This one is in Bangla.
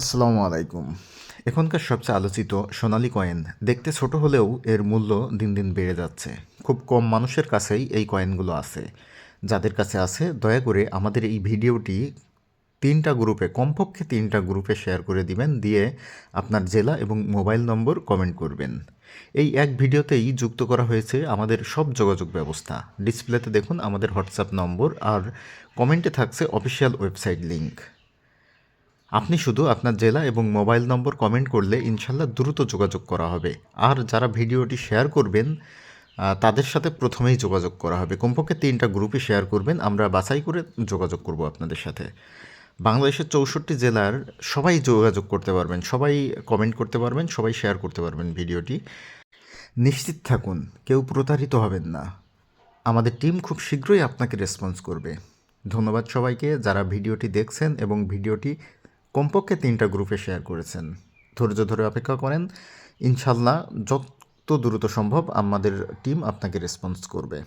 আসসালামু আলাইকুম। এখনকার সবচেয়ে আলোচিত সোনালি কয়েন দেখতে ছোট হলেও এর মূল্য দিন দিন বেড়ে যাচ্ছে। খুব কম মানুষের কাছেই এই কয়েনগুলো আছে। যাদের কাছে আছে, দয়া করে আমাদের এই ভিডিওটি তিনটা গ্রুপে, কমপক্ষে তিনটা গ্রুপে শেয়ার করে দিবেন, দিয়ে আপনার জেলা এবং মোবাইল নম্বর কমেন্ট করবেন। এই এক ভিডিওতেই যুক্ত করা হয়েছে আমাদের সব যোগাযোগ ব্যবস্থা। ডিসপ্লেতে দেখুন আমাদের হোয়াটসঅ্যাপ নম্বর আর কমেন্টে থাকছে অফিসিয়াল ওয়েবসাইট লিংক। আপনি শুধু আপনার জেলা এবং মোবাইল নম্বর কমেন্ট করলে ইনশাল্লাহ দ্রুত যোগাযোগ করা হবে। আর যারা ভিডিওটি শেয়ার করবেন তাদের সাথে প্রথমেই যোগাযোগ করা হবে। কমপক্ষে তিনটা গ্রুপে শেয়ার করবেন, আমরা বাছাই করে যোগাযোগ করব আপনাদের সাথে। বাংলাদেশের চৌষট্টি জেলার সবাই যোগাযোগ করতে পারবেন, সবাই কমেন্ট করতে পারবেন, সবাই শেয়ার করতে পারবেন ভিডিওটি। নিশ্চিত থাকুন, কেউ প্রতারিত হবেন না। আমাদের টিম খুব শীঘ্রই আপনাকে রেসপন্স করবে। ধন্যবাদ সবাইকে, যারা ভিডিওটি দেখছেন এবং ভিডিওটি কমপক্ষে তিনটা গ্রুপে শেয়ার করেছেন। ধৈর্য ধরে অপেক্ষা করেন। ইনশাল্লাহ যত দ্রুত সম্ভব আমাদের টিম আপনাকে রেসপন্স করবে।